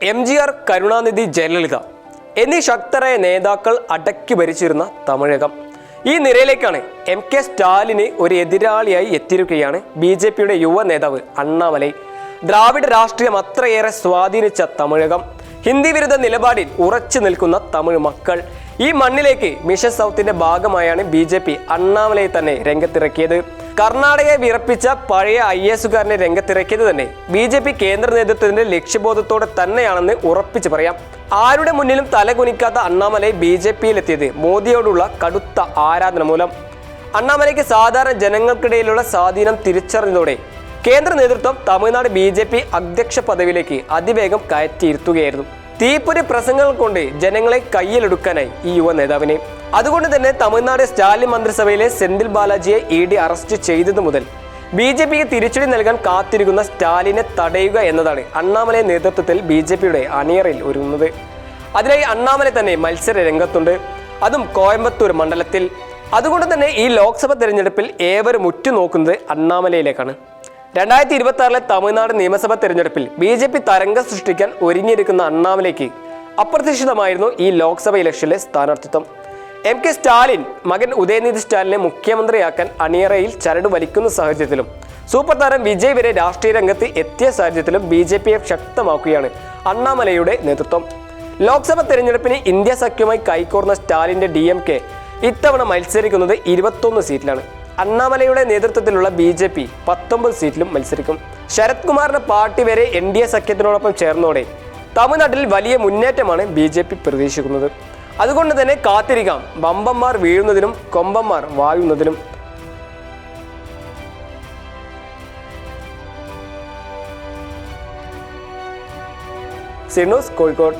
M G R Karunanidhi Jayalalitha എന്നീ ശക്തരായ നേതാക്കൾ അടക്കി ഭരിച്ചിരുന്ന തമിഴകം. ഈ നിരയിലേക്കാണ് എം കെ സ്റ്റാലിന് ഒരു എതിരാളിയായി എത്തിയിരിക്കുകയാണ് ബി ജെ പിയുടെ യുവ നേതാവ് അണ്ണാമലൈ. ദ്രാവിഡ രാഷ്ട്രീയം അത്രയേറെ സ്വാധീനിച്ച തമിഴകം. ഹിന്ദി വിരുദ്ധ നിലപാടിൽ ഉറച്ചു നിൽക്കുന്ന തമിഴ് മക്കൾ. ഈ മണ്ണിലേക്ക് മിഷൻ സൗത്തിന്റെ ഭാഗമായാണ് ബി ജെ പി അണ്ണാമലയെ തന്നെ രംഗത്തിറക്കിയത്. കർണാടകയെ വിറപ്പിച്ച പഴയ ഐ എസുകാരനെ രംഗത്തിറക്കിയത് തന്നെ ബി ജെ പി കേന്ദ്ര നേതൃത്വത്തിന്റെ ലക്ഷ്യബോധത്തോടെ തന്നെയാണെന്ന് ഉറപ്പിച്ചു പറയാം. ആരുടെ മുന്നിലും തലകുനിക്കാത്ത അണ്ണാമലൈ ബി ജെ പിയിലെത്തിയത് മോദിയോടുള്ള കടുത്ത ആരാധന മൂലം. അണ്ണാമലയ്ക്ക് സാധാരണ ജനങ്ങൾക്കിടയിലുള്ള സ്വാധീനം തിരിച്ചറിഞ്ഞതോടെ കേന്ദ്ര നേതൃത്വം തമിഴ്നാട് ബി ജെ പി അധ്യക്ഷ പദവിയിലേക്ക് അതിവേഗം കയറ്റിയിരുത്തുകയായിരുന്നു. തീപ്പൊരി പ്രസംഗങ്ങൾ കൊണ്ട് ജനങ്ങളെ കയ്യിലെടുക്കാനായി ഈ യുവ നേതാവിനെ. അതുകൊണ്ട് തന്നെ തമിഴ്നാട് സ്റ്റാലിൻ മന്ത്രിസഭയിലെ സെന്തിൽ ബാലാജിയെ ഇ ഡി അറസ്റ്റ് ചെയ്തതു മുതൽ ബി ജെ പിക്ക് തിരിച്ചടി നൽകാൻ കാത്തിരിക്കുന്ന സ്റ്റാലിനെ തടയുക എന്നതാണ് അണ്ണാമലൈ നേതൃത്വത്തിൽ ബി ജെ പിയുടെ അണിയറയിൽ ഒരുങ്ങുന്നത്. അതിനായി അണ്ണാമലൈ തന്നെ മത്സര രംഗത്തുണ്ട്. അതും കോയമ്പത്തൂർ മണ്ഡലത്തിൽ. അതുകൊണ്ട് തന്നെ ഈ ലോക്സഭ തെരഞ്ഞെടുപ്പിൽ ഏവരും ഉറ്റുനോക്കുന്നത് അണ്ണാമലയിലേക്കാണ്. രണ്ടായിരത്തി ഇരുപത്തി ആറിലെ തമിഴ്നാട് നിയമസഭാ തെരഞ്ഞെടുപ്പിൽ ബി ജെ പി തരംഗം സൃഷ്ടിക്കാൻ ഒരുങ്ങിയിരിക്കുന്ന അണ്ണാമലയ്ക്ക് അപ്രതീക്ഷിതമായിരുന്നു ഈ ലോക്സഭ ഇലക്ഷനിലെ സ്ഥാനാർത്ഥിത്വം. എം കെ സ്റ്റാലിൻ മകൻ ഉദയനിധി സ്റ്റാലിനെ മുഖ്യമന്ത്രിയാക്കാൻ അണിയറയിൽ ചരട് വലിക്കുന്ന സാഹചര്യത്തിലും സൂപ്പർ താരം വിജയ് വരെ രാഷ്ട്രീയ രംഗത്ത് എത്തിയ സാഹചര്യത്തിലും ബി ജെ പിയെ ശക്തമാക്കുകയാണ് അണ്ണാമലയുടെ നേതൃത്വം. ലോക്സഭ തെരഞ്ഞെടുപ്പിന് ഇന്ത്യ സഖ്യവുമായി കൈകോർന്ന സ്റ്റാലിന്റെ ഡി എം കെ ഇത്തവണ മത്സരിക്കുന്നത് ഇരുപത്തൊന്ന് സീറ്റിലാണ്. അണ്ണാമലയുടെ നേതൃത്വത്തിലുള്ള ബി ജെ പി പത്തൊമ്പത് സീറ്റിലും മത്സരിക്കും. ശരത് കുമാറിന്റെ പാർട്ടി വരെ എൻ ഡി എ സഖ്യത്തിനോടൊപ്പം ചേർന്നോടെ തമിഴ്നാട്ടിൽ വലിയ മുന്നേറ്റമാണ് ബി ജെ പി പ്രതീക്ഷിക്കുന്നത്. അതുകൊണ്ട് തന്നെ കാത്തിരിക്കാം. ബമ്പന്മാർ വീഴുന്നതിനും കൊമ്പന്മാർ വാഴുന്നതിനും സിനോസ് കോഴിക്കോട്.